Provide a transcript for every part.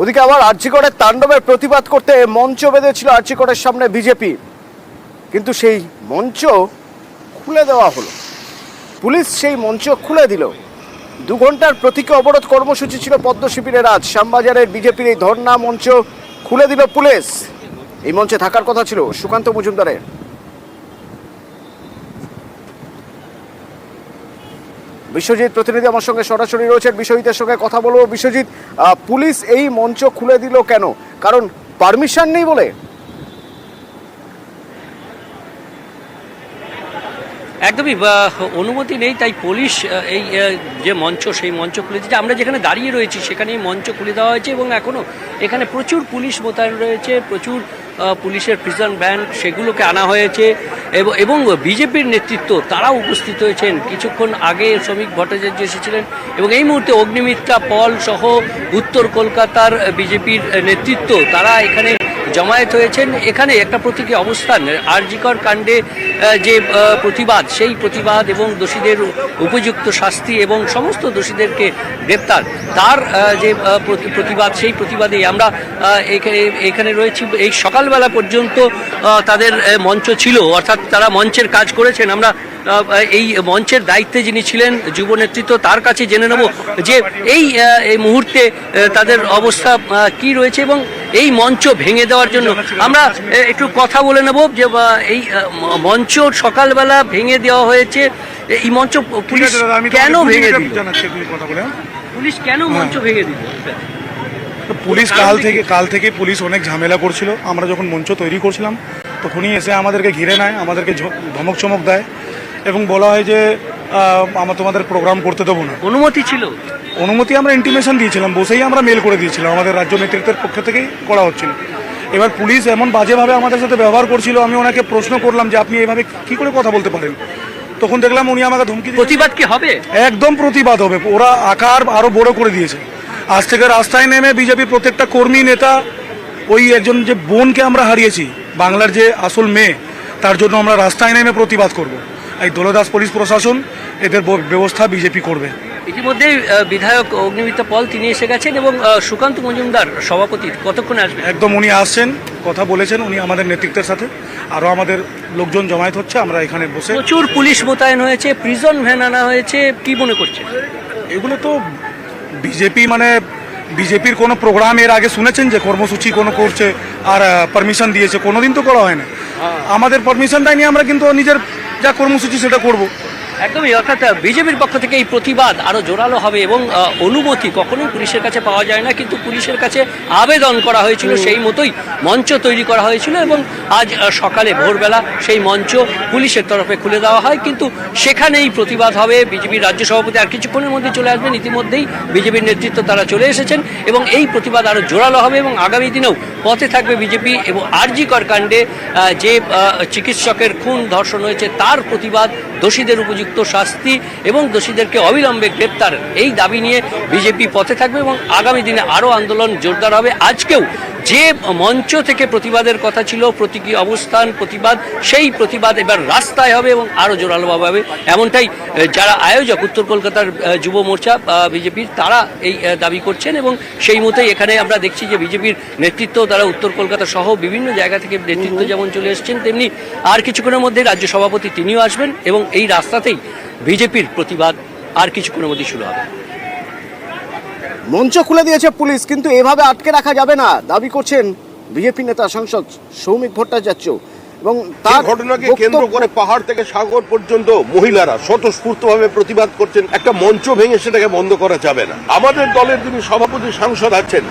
ওদিকে আবার আর্চিকরের তাণ্ডবের প্রতিবাদ করতে মঞ্চ বেঁধেছিল আর্চিকরের সামনে বিজেপি। কিন্তু সেই মঞ্চ খুলে দেওয়া হলো। পুলিশ সেই মঞ্চ খুলে দিল। দু ঘণ্টার প্রতীকী অবরোধ কর্মসূচি ছিল পদ্ম শিবিরের আজ। শ্যামবাজারের বিজেপির এই ধর্ণা মঞ্চ খুলে দিল পুলিশ। এই মঞ্চে থাকার কথা ছিল সুকান্ত মজুমদারের। বিশ্বজিৎ প্রতিনিধি আমার সঙ্গে সরাসরি রয়েছেন। বিশ্বজিতের সঙ্গে কথা বলব। বিশ্বজিৎ পুলিশ এই মঞ্চ খুলে দিল কেন? কারণ পারমিশন নেই বলে। একদমই অনুমতি নেই, তাই পুলিশ এই যে মঞ্চ, সেই মঞ্চ খুলে দিয়েছে। আমরা যেখানে দাঁড়িয়ে রয়েছি সেখানে মঞ্চ খুলে দেওয়া হয়েছে এবং এখনও এখানে প্রচুর পুলিশ মোতায়েন রয়েছে, প্রচুর পুলিশের প্রিজন ব্যান্ড সেগুলোকে আনা হয়েছে এবং- বিজেপির নেতৃত্ব তারাও উপস্থিত হয়েছেন। কিছুক্ষণ আগে শ্রমিক ভট্টাচার্য এসেছিলেন এবং এই মুহূর্তে অগ্নিমিত্রা, পল সহ উত্তর কলকাতার বিজেপির নেতৃত্ব তারা এখানে জমায়েত হয়েছেন। এখানে একটা প্রতীকী অবস্থান, আরজিকর কাণ্ডে যে প্রতিবাদ, সেই প্রতিবাদ এবং দোষীদের উপযুক্ত শাস্তি এবং সমস্ত দোষীদেরকে গ্রেপ্তার। তার যে প্রতি- প্রতিবাদ, সেই প্রতিবাদে আমরা এখানে রয়েছি। এই সকালবেলা পর্যন্ত তাদের মঞ্চ ছিল, অর্থাৎ তারা মঞ্চের কাজ করেছেন। আমরা এই মঞ্চের দায়িত্বে যিনি ছিলেন, যুব নেতৃত্ব, তার কাছে জেনে নেব যে, এই মুহূর্তে তাদের অবস্থা কি রয়েছে এবং এই মঞ্চ ভেঙে দেওয়ার জন্য। আমরা একটু কথা বলে নেব যে এই মঞ্চ সকালবেলা ভেঙে দেওয়া হয়েছে। এই মঞ্চ পুলিশ কেন ভেঙে দিল? পুলিশ কেন মঞ্চ ভেঙে দিল? পুলিশ কাল থেকে কাল থেকে পুলিশ অনেক ঝামেলা করছিল। আমরা যখন মঞ্চ তৈরি করছিলাম তখনই এসে আমাদেরকে ঘিরে নেয় আমাদেরকে ধমক চমক দেয় এবং বলা হয় যে আমরা তোমাদের প্রোগ্রাম করতে দেবো না। অনুমতি ছিল? অনুমতি আমরা ইন্টিমেশন দিয়েছিলাম বসেই আমরা মেল করে দিয়েছিলাম আমাদের রাজ্য নেতৃত্বের পক্ষ থেকেই করা হচ্ছিল। এবার পুলিশ এমন বাজেভাবে আমাদের সাথে ব্যবহার করছিল আমি ওনাকে প্রশ্ন করলাম যে আপনি এইভাবে কি করে কথা বলতে পারেন? তখন দেখলাম উনি আমাকে ধমকি প্রতিবাদ কি হবে? একদম প্রতিবাদ হবে। ওরা আকার আরও বড় করে দিয়েছে। আজ থেকে রাস্তায় নেমে বিজেপির প্রত্যেকটা কর্মী নেতা ওই একজন যে বোনকে আমরা হারিয়েছি বাংলার যে আসল মেয়ে তার জন্য আমরা রাস্তায় নেমে প্রতিবাদ করব। এই দলদাস পুলিশ প্রশাসন এদের ব্যবস্থা বিজেপি করবে। ইতিমধ্যেই বিধায়ক অগ্নিমিত্র পল তিনি এসে গেছেন এবং সুকান্ত মজুমদার সভাপতি কতক্ষণে আসবেন? একদম উনি আসছেন কথা বলেছেন উনি আমাদের নেতৃত্বের সাথে। আরও আমাদের লোকজন জমায়েত হচ্ছে আমরা এখানে বসে প্রচুর পুলিশ মোতায়েন হয়েছে প্রিজন ভ্যান আনা হয়েছে কি মনে করছে এগুলো তো বিজেপি মানে বিজেপির কোনো প্রোগ্রাম এর আগে শুনেছেন যে কর্মসূচি কোনো করছে আর পারমিশন দিয়েছে কোনোদিন তো করা হয়। না আমাদের পারমিশনটাই নিয়ে আমরা কিন্তু নিজের যা কর্মসূচি সেটা করব। একদমই অর্থাৎ বিজেপির পক্ষ থেকে এই প্রতিবাদ আরও জোরালো হবে এবং অনুমতি কখনোই পুলিশের কাছে পাওয়া যায় না কিন্তু পুলিশের কাছে আবেদন করা হয়েছিল সেই মতোই মঞ্চ তৈরি করা হয়েছিল এবং আজ সকালে ভোরবেলা সেই মঞ্চ পুলিশের তরফে খুলে দেওয়া হয় কিন্তু সেখানেই প্রতিবাদ হবে। বিজেপির রাজ্য সভাপতি আর কিছুক্ষণের মধ্যে চলে আসবেন ইতিমধ্যেই বিজেপির নেতৃত্ব তারা চলে এসেছেন এবং এই প্রতিবাদ আরও জোরালো হবে এবং আগামী দিনেও পথে থাকবে বিজেপি এবং আরজিকর কাণ্ডে যে চিকিৎসকের খুন ধর্ষণ হয়েছে তার প্রতিবাদ দোষীদের উপযুক্ত শাস্তি এবং দোষীদেরকে অবিলম্বে গ্রেপ্তার। এই দাবি নিয়ে বিজেপি পথে থাকবে এবং আগামী দিনে আরও আন্দোলন জোরদার হবে। আজকেও যে মঞ্চ থেকে প্রতিবাদের কথা ছিল, প্রতীকী অবস্থান, প্রতিবাদ, সেই প্রতিবাদ এবার রাস্তায় হবে এবং আরও জোরালোভাবে হবে। এমনটাই যারা আয়োজক উত্তর কলকাতার যুব মোর্চা বিজেপির, তারা এই দাবি করছেন এবং সেই মতোই এখানে আমরা দেখছি যে বিজেপির নেতৃত্ব তারা উত্তর কলকাতা সহ বিভিন্ন জায়গা থেকে নেতৃত্ব যেমন চলে এসেছেন, তেমনি আর কিছুক্ষণের মধ্যে রাজ্য সভাপতি তিনিও আসবেন এবং এই রাস্তাতেই বিজেপির প্রতিবাদ আর কিছুক্ষণের মধ্যে শুরু হবে। মঞ্চ খুলে দিয়েছে পুলিশ কিন্তু এভাবে আটকে রাখা যাবে না। দাবি করছেন বিজেপি নেতা সাংসদ সৌমিক ভট্টাচার্য এবং তার ঘটনাকে কেন্দ্র করে পাহাড় থেকে সাগর পর্যন্ত মহিলারা স্বতঃস্ফূর্তভাবে প্রতিবাদ করছেন। একটা মঞ্চ ভেঙে সেটাকে বন্ধ করা যাবে না। আমাদের দলের যিনি সভাপতি সাংসদ আছেন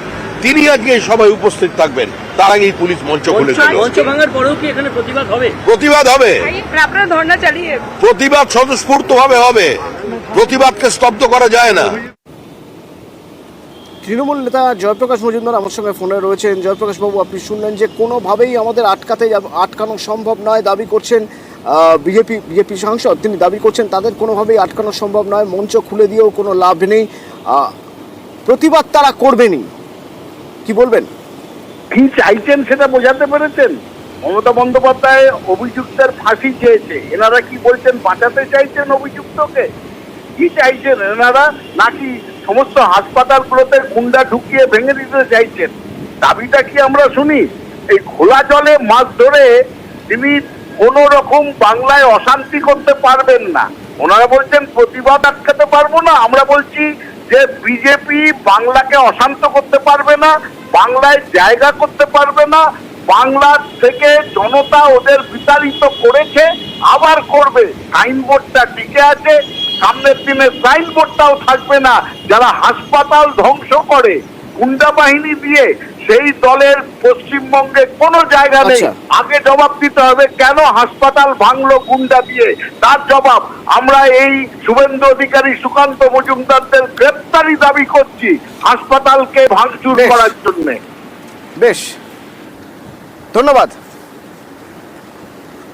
তিনি আজকে এই সভায় উপস্থিত থাকবেন। তার আগেই পুলিশ মঞ্চ খুলে দিল। মঞ্চ ভাঙার পরেও কি এখানে প্রতিবাদ হবে? প্রতিবাদ হবে। আপনারা ধর্ণা চালিয়ে প্রতিবাদ স্বতঃস্ফূর্ত ভাবে হবে। প্রতিবাদকে স্তব্ধ করা যায় না। তৃণমূল নেতা জয়প্রকাশ মজুমদার আমার সঙ্গে ফোনে রয়েছেন। জয়প্রকাশ বাবু আপনি শুনলেন যে কোনোভাবেই আমাদের আটকাতে আটকানো সম্ভব নয় দাবি করছেন বিজেপি বিজেপি সাংসদ। তিনি দাবি করছেন তাদের কোনোভাবেই আটকানো সম্ভব নয়। মঞ্চ খুলে দিয়েও কোনো লাভ নেই। প্রতিবাদ তারা করবেনই। কি বলবেন? কি চাইছেন সেটা বোঝাতে পেরেছেন? মমতা বন্দ্যোপাধ্যায় অভিযুক্তের ফাঁসি চেয়েছে। এনারা কি বলছেন বাঁচাতে চাইছেন অভিযুক্তকে? কি চাইছেন? এনারা নাকি সমস্ত হাসপাতালগুলোতে গুন্ডা ঢুকিয়ে ভেঙে দিতে চাইছেন? দাবিটা কি আমরা শুনি? এই খোলা জলে মাছ ধরে তিনি কোন রকম বাংলায় অশান্তি করতে পারবেন না। ওনারা বলছেন, প্রতিবাদ আটকাতে পারব না। আমরা বলছি যে বিজেপি বাংলাকে অশান্ত করতে পারবে না, বাংলায় জায়গা করতে পারবে না বাংলার থেকে জনতা ওদের বিতাড়িত করেছে, আবার করবে। সাইনবোর্ডটা টিকে আছে, সামনের দিনে সাইনবোর্ডটাও থাকবে না, যারা হাসপাতাল ধ্বংস করে, গুন্ডা বাহিনী দিয়ে সেই দলের পশ্চিমবঙ্গে কোনো জায়গা নেই। আচ্ছা। আগে জবাব দিতে হবে কেন হাসপাতাল ভাঙলো গুন্ডা দিয়ে? তার জবাব আমরা এই শুভেন্দু অধিকারী সুকান্ত মজুমদারদের গ্রেপ্তারি দাবি করছি হাসপাতালকে ভাঙচুর করার জন্যে। বেশ। ধন্যবাদ।